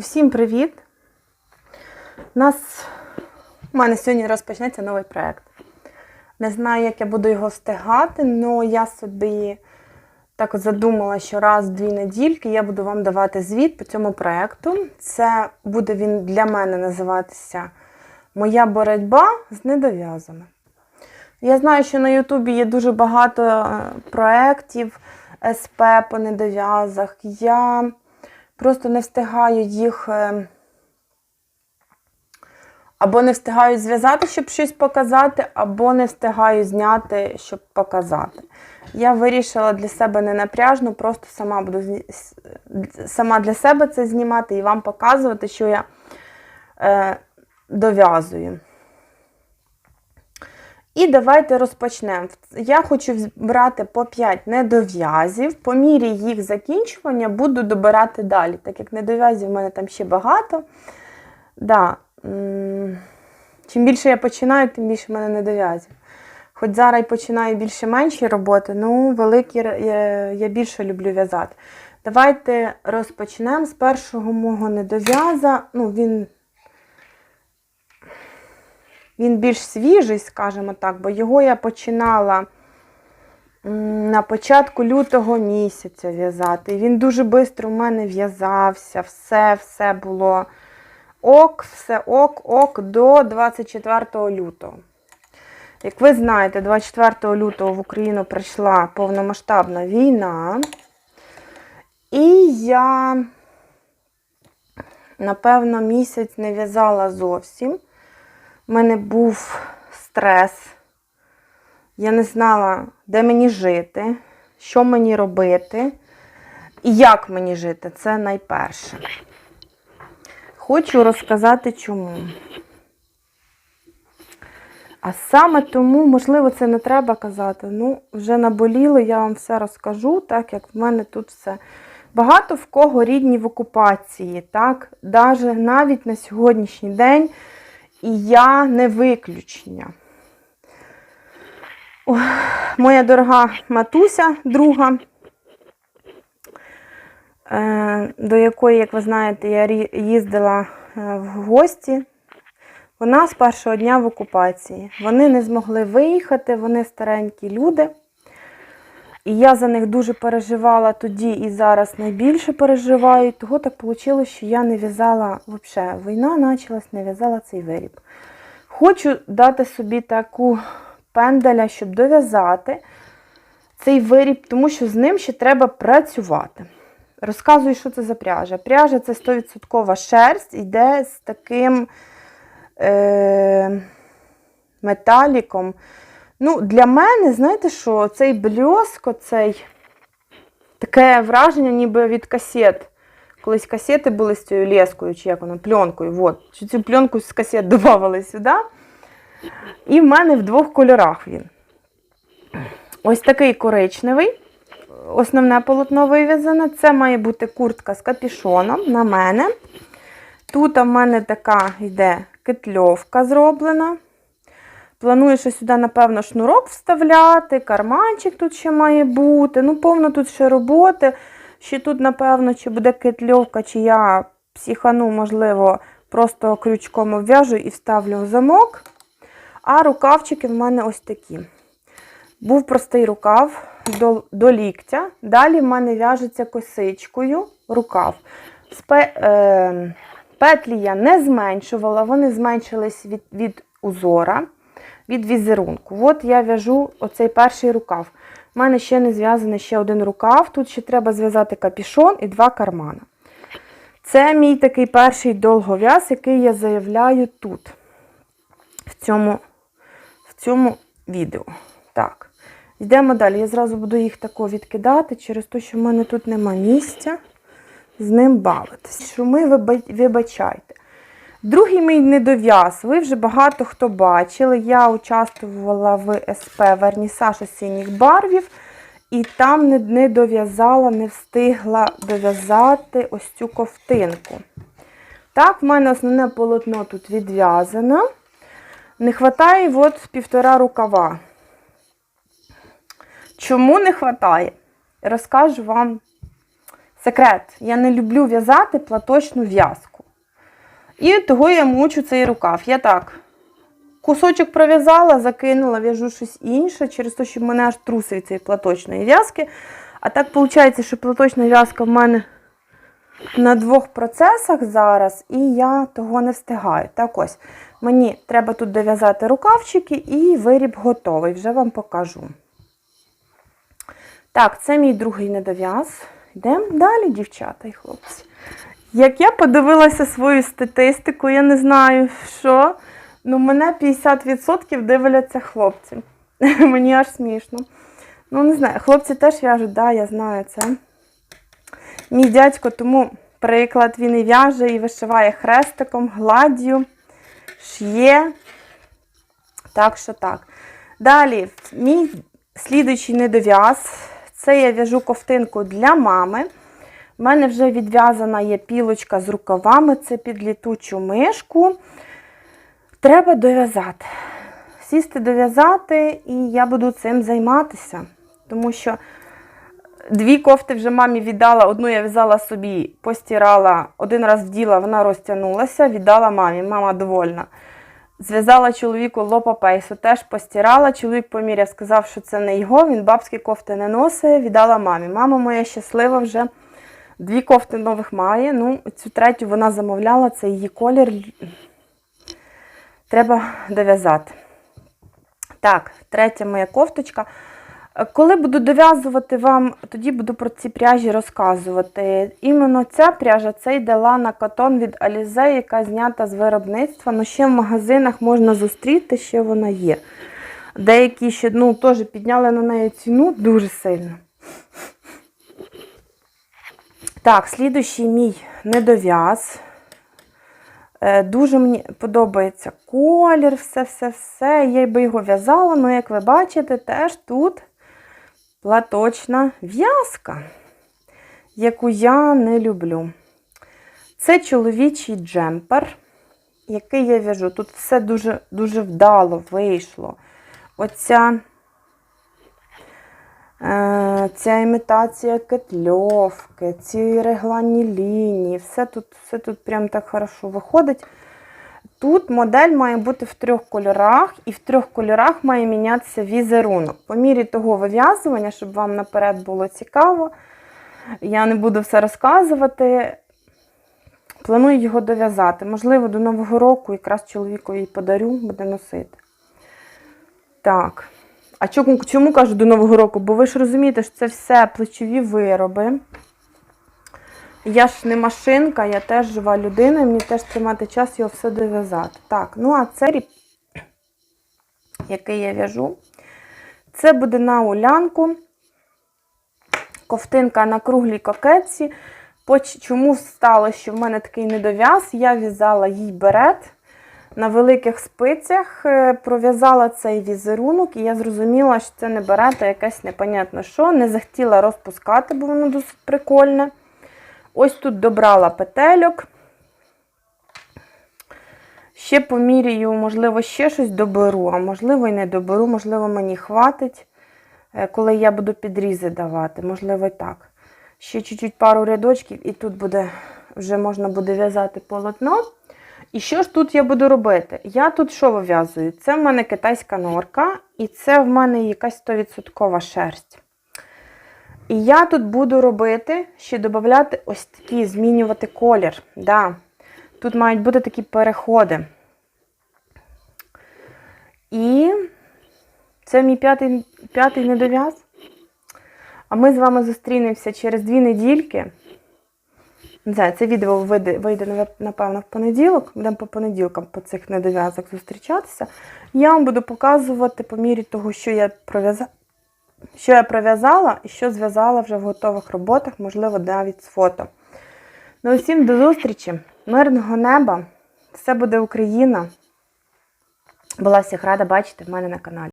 Всім привіт! У нас у мене сьогодні розпочнеться новий проєкт. Не знаю, як я буду його встигати, але я собі так от задумала, що раз-дві недільки я буду вам давати звіт по цьому проєкту. Це буде він для мене називатися Моя боротьба з недов'язами. Я знаю, що на Ютубі є дуже багато е, проєктів СП по недов'язах. Я просто не встигаю їх е, або не встигаю зв'язати, щоб щось показати, або не встигаю зняти, щоб показати. Я вирішила для себе не напряжно, просто сама буду сама для себе це знімати і вам показувати, що я е, дов'язую. І давайте розпочнемо. Я хочу брати по 5 недов'язів. По мірі їх закінчування буду добирати далі, так як недов'язів в мене там ще багато. Да. Чим більше я починаю, тим більше в мене недов'язів. Хоч зараз починаю більше менші роботи, ну великі я більше люблю в'язати. Давайте розпочнемо з першого мого недов'яза. Ну, він він більш свіжий, скажімо так, бо його я починала на початку лютого місяця в'язати. Він дуже швидко у мене в'язався, все, все було ок, все ок, ок до 24 лютого. Як ви знаєте, 24 лютого в Україну прийшла повномасштабна війна. І я, напевно, місяць не в'язала зовсім. У мене був стрес. Я не знала, де мені жити, що мені робити і як мені жити. Це найперше. Хочу розказати чому. А саме тому, можливо, це не треба казати. Ну, вже наболіло, я вам все розкажу, так як в мене тут все. Багато в кого рідні в окупації, так? Даже навіть на сьогоднішній день. І я не виключення. Моя дорога матуся, друга, е, до якої, як ви знаєте, я їздила е, в гості. Вона з першого дня в окупації. Вони не змогли виїхати, вони старенькі люди. І я за них дуже переживала тоді і зараз найбільше переживаю. Того так вийшло, що я не в'язала взагалі. Війна почалась, не в'язала цей виріб. Хочу дати собі таку пенделя, щоб дов'язати цей виріб, тому що з ним ще треба працювати. Розказую, що це за пряжа. Пряжа це 100% шерсть, йде з таким е- металіком. Ну, для мене, знаєте що, цей бльоск, цей таке враження, ніби від касет. Колись касети були з цією лескою, чи як воно, пленкою. От. Чи цю пленку з касет додавали сюди. І в мене в двох кольорах він. Ось такий коричневий. Основне полотно вив'язане. Це має бути куртка з капішоном на мене. Тут в мене така йде кетльовка зроблена. Планую, що сюди, напевно, шнурок вставляти, карманчик тут ще має бути. Ну, повно тут ще роботи. Ще тут, напевно, чи буде кетльовка, чи я психану, можливо, просто крючком обв'яжу і вставлю в замок. А рукавчики в мене ось такі. Був простий рукав до, до ліктя. Далі в мене в'яжеться косичкою рукав. Спе, е, петлі я не зменшувала, вони зменшились від, від узора, від візерунку. От я в'яжу оцей перший рукав. У мене ще не зв'язаний ще один рукав. Тут ще треба зв'язати капішон і два кармана. Це мій такий перший довгов'яз, який я заявляю тут, в цьому, в цьому відео. Так, йдемо далі. Я зразу буду їх тако відкидати через те, що в мене тут нема місця з ним бавитись. Шуми виба- вибачайте. Другий мій недов'яз. Ви вже багато хто бачили. Я участвувала в СП Вернісаж осінніх барвів, і там не, дов'язала, не встигла дов'язати ось цю ковтинку. Так, в мене основне полотно тут відв'язано. Не вистачає от півтора рукава. Чому не вистачає? Розкажу вам секрет. Я не люблю в'язати платочну в'язку. І того я мучу цей рукав. Я так. Кусочок пров'язала, закинула, в'яжу щось інше, через те, що в мене аж трусить цієї платочної в'язки. А так виходить, що платочна в'язка в мене на двох процесах зараз, і я того не встигаю. Так ось, мені треба тут дов'язати рукавчики, і виріб готовий, вже вам покажу. Так, це мій другий недов'яз. Йдемо далі, дівчата і хлопці. Як я подивилася свою статистику, я не знаю, що. Ну, мене 50% дивляться хлопці. Мені аж смішно. Ну, не знаю, хлопці теж в'яжуть, да, я знаю це. Мій дядько, тому приклад, він і в'яже, і вишиває хрестиком, гладдю, ш'є. Так що так. Далі, мій слідуючий недов'яз. Це я в'яжу ковтинку для мами. У мене вже відв'язана є пілочка з рукавами, це під літучу мишку. Треба дов'язати. Сісти дов'язати, і я буду цим займатися. Тому що дві кофти вже мамі віддала. Одну я в'язала собі, постирала, один раз вділа, вона розтягнулася, віддала мамі. Мама довольна. Зв'язала чоловіку лопапейсу, теж постирала. Чоловік поміряв, сказав, що це не його, він бабські кофти не носить, віддала мамі. Мама моя щаслива вже. Дві кофти нових має. Ну, цю третю вона замовляла, це її колір. Треба дов'язати. Так, третя моя кофточка. Коли буду дов'язувати вам, тоді буду про ці пряжі розказувати. Іменно ця пряжа це йде Лана Катон від Alize, яка знята з виробництва. Ну, ще в магазинах можна зустріти, ще вона є. Деякі ще ну, теж підняли на неї ціну дуже сильно. Так, слідуючий мій недов'яз. Е, Дуже мені подобається колір, все-все-все. Я би його в'язала, але, як ви бачите, теж тут платочна в'язка, яку я не люблю. Це чоловічий джемпер, який я в'яжу. Тут все дуже, дуже вдало вийшло. Оця Ця імітація кетльовки, ці регланні лінії, все тут все тут прям так хорошо виходить. Тут модель має бути в трьох кольорах, і в трьох кольорах має мінятися візерунок. По мірі того вив'язування, щоб вам наперед було цікаво, я не буду все розказувати. Планую його дов'язати. Можливо, до Нового року якраз чоловікові подарю, буде носити. Так. А чому, чому кажу до Нового року? Бо ви ж розумієте, що це все плечові вироби. Я ж не машинка, я теж жива людина, і мені теж тримати час його все дов'язати. Так, ну а це ріп, який я в'яжу, це буде на улянку. Ковтинка на круглій кокетці. Чому стало, що в мене такий недов'яз? Я в'язала їй берет на великих спицях е, пров'язала цей візерунок, і я зрозуміла, що це не берета якесь непонятно що. Не захотіла розпускати, бо воно досить прикольне. Ось тут добрала петельок. Ще поміряю, можливо, ще щось доберу, а можливо, і не доберу, можливо, мені хватить, е, коли я буду підрізи давати, можливо, і так. Ще чуть-чуть пару рядочків, і тут буде, вже можна буде в'язати полотно. І що ж тут я буду робити? Я тут що вив'язую? Це в мене китайська норка, і це в мене якась 100% шерсть. І я тут буду робити, ще додати ось такі, змінювати колір. Да. Тут мають бути такі переходи. І це мій п'ятий п'ятий недов'яз. А ми з вами зустрінемося через дві недільки. Не знаю, це відео вийде, вийде, напевно, в понеділок. Будемо по понеділкам по цих недов'язок зустрічатися. Я вам буду показувати по мірі того, що я пров'язала, що я пров'язала і що зв'язала вже в готових роботах, можливо, навіть з фото. Ну, усім до зустрічі, мирного неба! Все буде Україна! Була всіх рада бачити в мене на каналі.